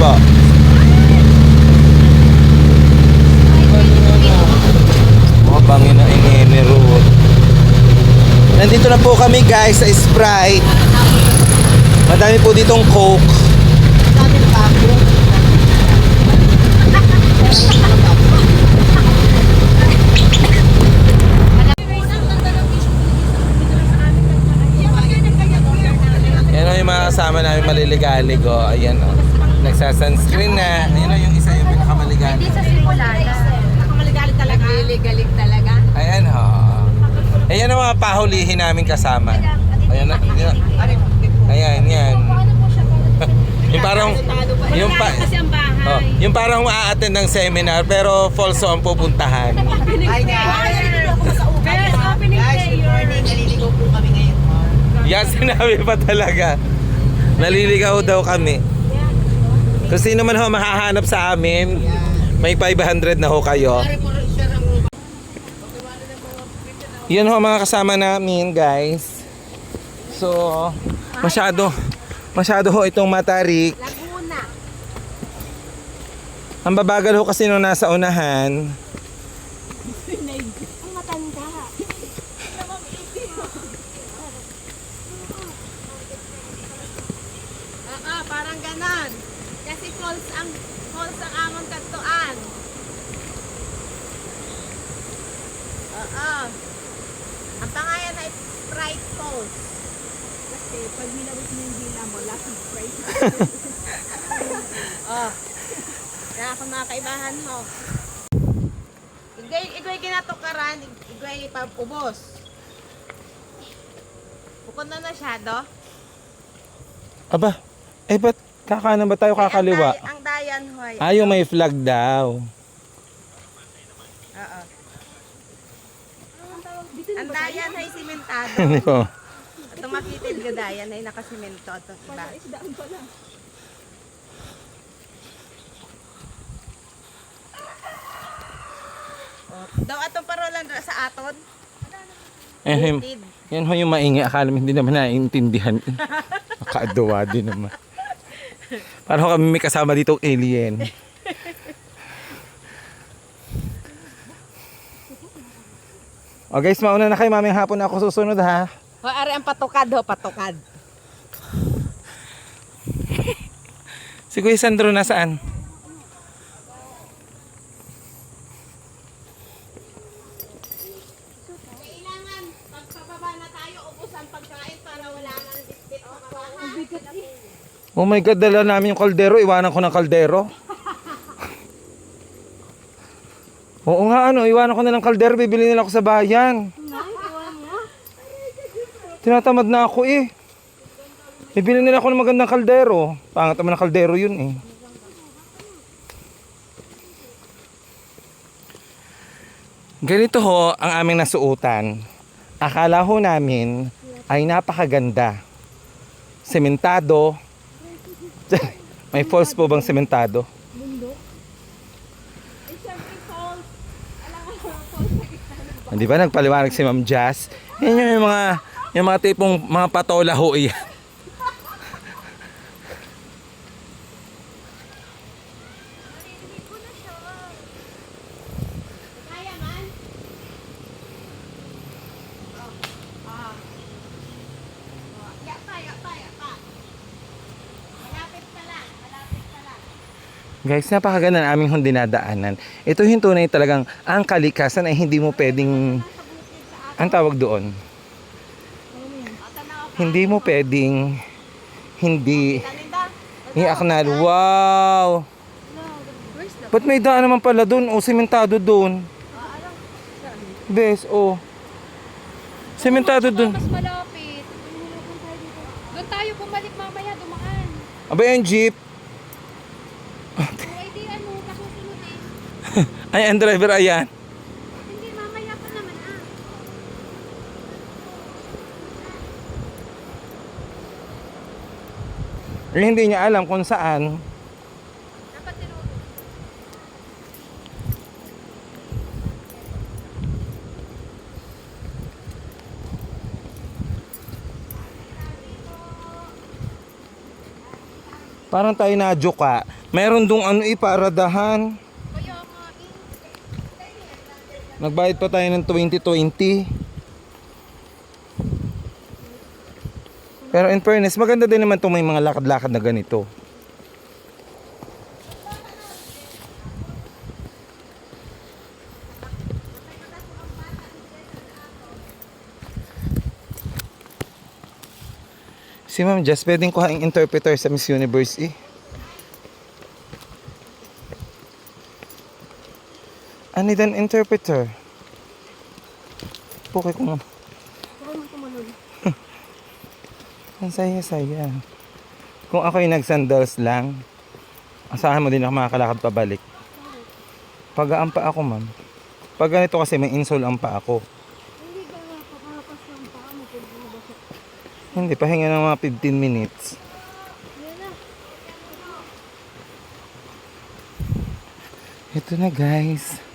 Po. Mga bangin na ingene road. Nandito na po kami guys sa Sprite. Madami po ditong Coke. Yan o yung mga kasama namin maliligalig o. Ayan o. Nagsa-sunscreen na. Ayan o yung isa yung pinakamaligalig. Hindi sa simulada. Nakamaligalig talaga. Nagliligalig talaga. Ayan ho. Ayan ang mga pahulihin namin kasama. Ayan na. Ayan, ayan yan. yung parang, yung pa, Kasi ang bahay. oh, yung parang ma-attend ng seminar pero falso ang pupuntahan. Hi guys! Guys, opening Guys, day. good morning. Naliligaw po kami ngayon. Yan sinabi pa talaga. Naliligaw daw kami. Kung sino man ho makahanap sa amin, may 500 na ho kayo. Yan ho mga kasama namin guys. So, masyado, masyado ho itong matarik. Ang babagal ho kasi nung nasa unahan. Ang matanda. Oo, parang ganon. Kasi falls ang falls ang among kantuan. Oo. Ang pangalan ay Sprite Falls. Kasi pag minabot mo yung dila mo, lasang Sprite. oh. Kaya ako mga kaibahan ho. Igay, igay kinatukaran, igay pagubos. Bukod na na siya, do? Aba, eh ba't kakanan ba tayo kakaliwa? Ang, day- ang dayan, hoy. Ayaw may flag daw. Oo. Ang dayan ay simentado. Po? Itong makitid ka dayan ay nakasimento. Itong iba. Oh, Daw atong parolan ra sa aton. Eh, Tid. yan ho yung maingi. Akala mo hindi naman naiintindihan. Nakaaduwa din naman. Parang ho kami may kasama dito alien. O guys, mauna na kayo. Maming hapon na ako susunod ha. Ho, ari ang patukad ho, patukad. Si Kuya Sandro nasaan? Kailangan, pagpababa na tayo, ubos ang pagkain para wala nang bitbit sa bahay. Oh my God, dala namin yung kaldero. Iwanan ko ng kaldero. Oo nga ano, iwanan ko na ng kaldero. Bibili nila ako sa bayan. Tinatamad na ako eh. Bibili nila ako ng magandang kaldero. Pangat naman ng kaldero yun eh. Ganito ho ang aming nasuutan. Akala ho namin ay napakaganda. Sementado. May falls po bang sementado? Hindi ba nagpaliwanag si Ma'am Jazz? Yan yung mga yung mga tipong mga patola ho iyan. Kaya man. Oh. Ah. Oh, yata, yata, yata. Malapit ka lang, malapit ka lang. Guys, napakaganda ng aming hong dinadaanan. Ito yung tunay talagang ang kalikasan ay hindi mo pwedeng ang tawag doon. Hindi mo pwedeng hindi i-acknowledge. Wow! Ba't may daan naman pala doon? O, sementado doon. Bes, o. Sementado doon. Mas malapit. Doon tayo bumalik mamaya, dumaan. Aba yung jeep. Kung ay di ano, kasusunod eh. Ay, ang driver, ayan. Hindi, mamaya pa naman ah. Eh, hindi niya alam kung saan. Dapat tinuro. Parang tayo na ka. Meron dong ano eh, paradahan. Kaya nga eh. Nagbayad pa tayo ng 2020. Pero in fairness, maganda din naman itong may mga lakad-lakad na ganito. Si Ma'am Jess, pwedeng kuha ang interpreter sa Miss Universe eh. Need an interpreter. Pukay ko nga. Ang saya-saya. Kung ako'y nagsandals lang, asahan mo din ako makakalakad pabalik. Pagaan pa ako, ma'am. Pag ganito kasi may insole ang pa ako. Hindi ka nga pakakapas ng paa mo. Hindi, pahinga ng mga 15 minutes. Ito na guys.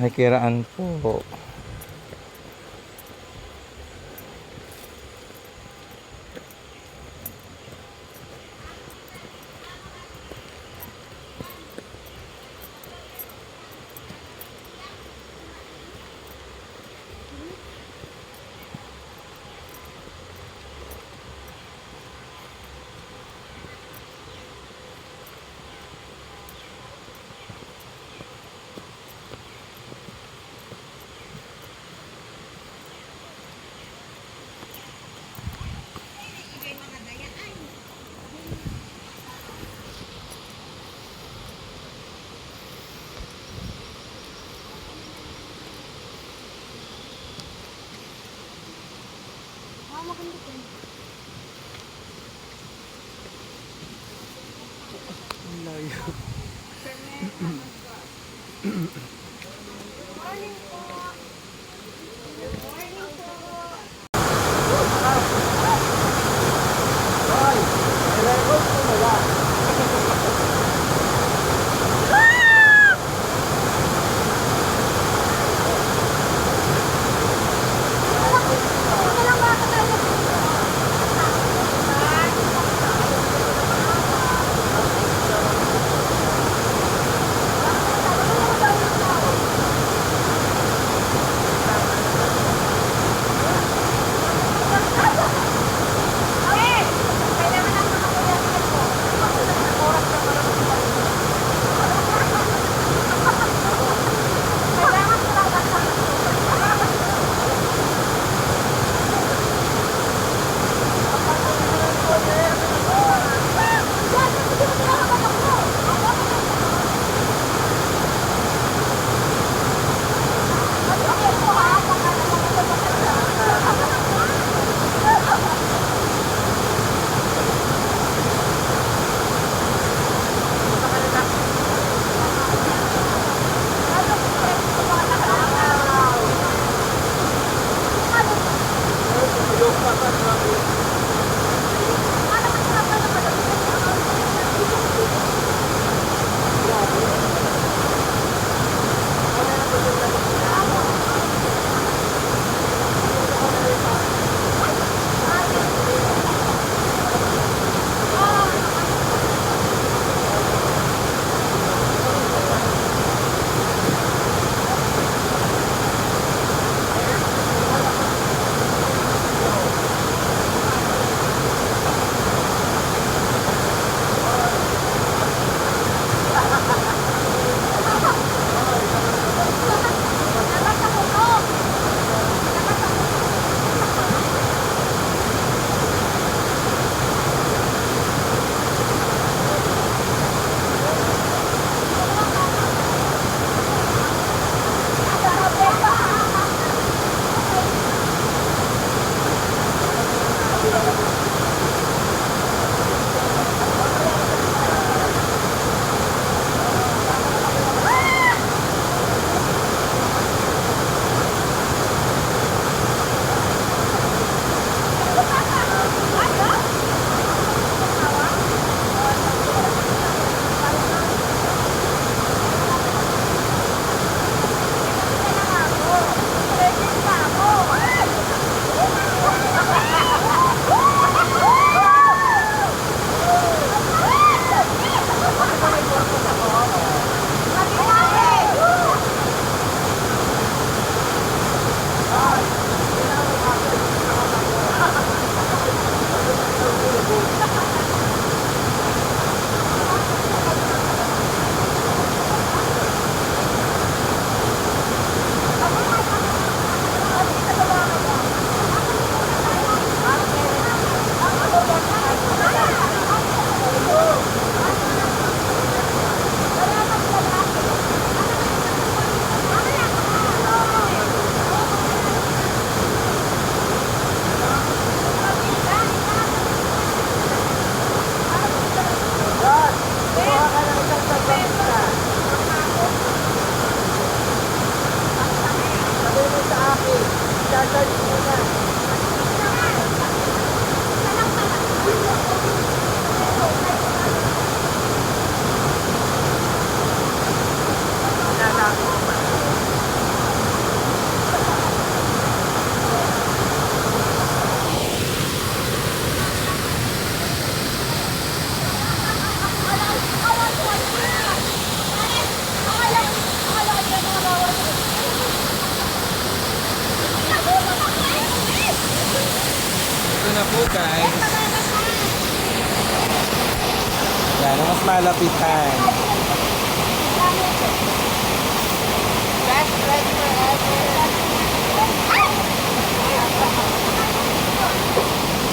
Makikiraan po. うん。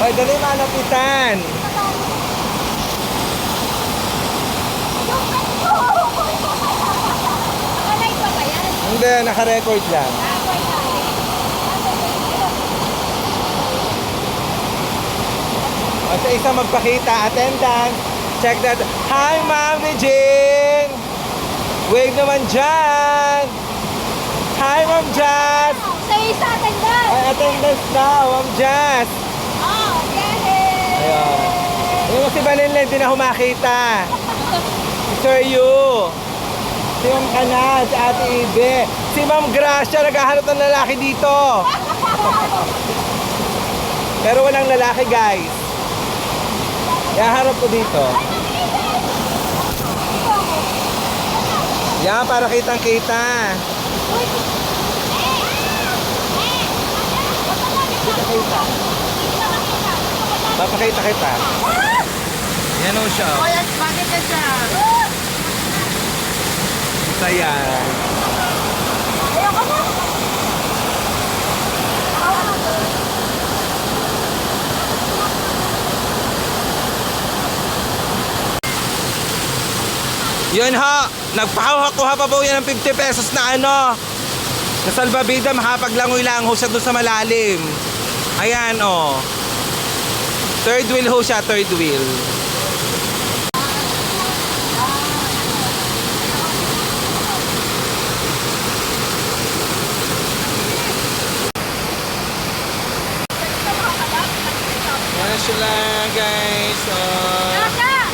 Hoy, dali malapitan. Hindi, naka-record lang. O sa isa magpakita, attendance. Check that. Hi, Ma'am Regine! Wave naman dyan! Hi, Ma'am Jazz! Sa isa, tanda! Ay, attendance daw, Ma'am Jazz! Ayun. Yung si Vanilla hindi na humakita. Si Sir Yu. Si Ma'am Kana, si Ate Ibe. Si Ma'am Gracia, naghahanap ng lalaki dito. Pero walang lalaki, guys. Kaya harap ko dito. Yan, para kitang-kita. Kita-kita. Papakita kita. Yan o siya. O, yan, bakit ka siya? Saya. Yun ho, nagpakuha pa po yan ng 50 pesos na ano. Sa salbabida, makapaglangoy lang ho siya doon sa malalim. Ayan oh. Third wheel ho siya, third wheel. Yan sila guys. Oh. Nasa!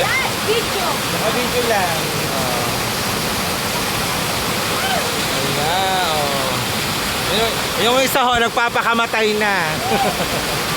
Yan, video! Naka-video lang. Oh. Ayan, oh. Yung, yung isa ho, nagpapakamatay na.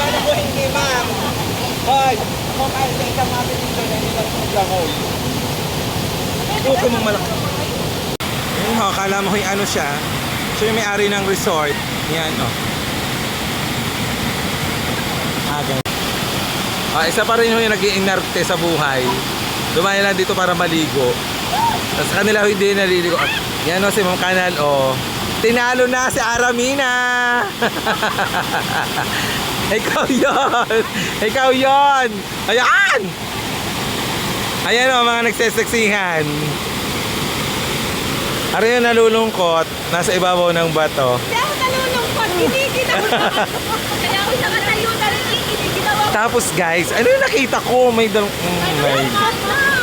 Na po hindi ma'am. Hoy, ako kahit sa isang mapit dito na hindi lang maglangoy. Buko mong malaki. Yun ho, akala mo yung ano siya. Siya yung may-ari ng resort. Yan, oh. Ah, ganyan. Ah, isa pa rin yung nag-iinarte sa buhay. Dumayo lang dito para maligo. Tapos kanila hindi naliligo. Ah, Yan o si Ma'am Kanal, oh. Tinalo na si Aramina! Ikaw yon! Ikaw yon! Ayan! Ayan o, mga nagseseksihan. Ano yung nalulungkot? Nasa ibabaw ng bato. Hindi ako nalulungkot. Kinikilaw na ako. Kaya ako nakatayo na rin. Tapos guys, ano yung nakita ko? May dal... Mm. Mama!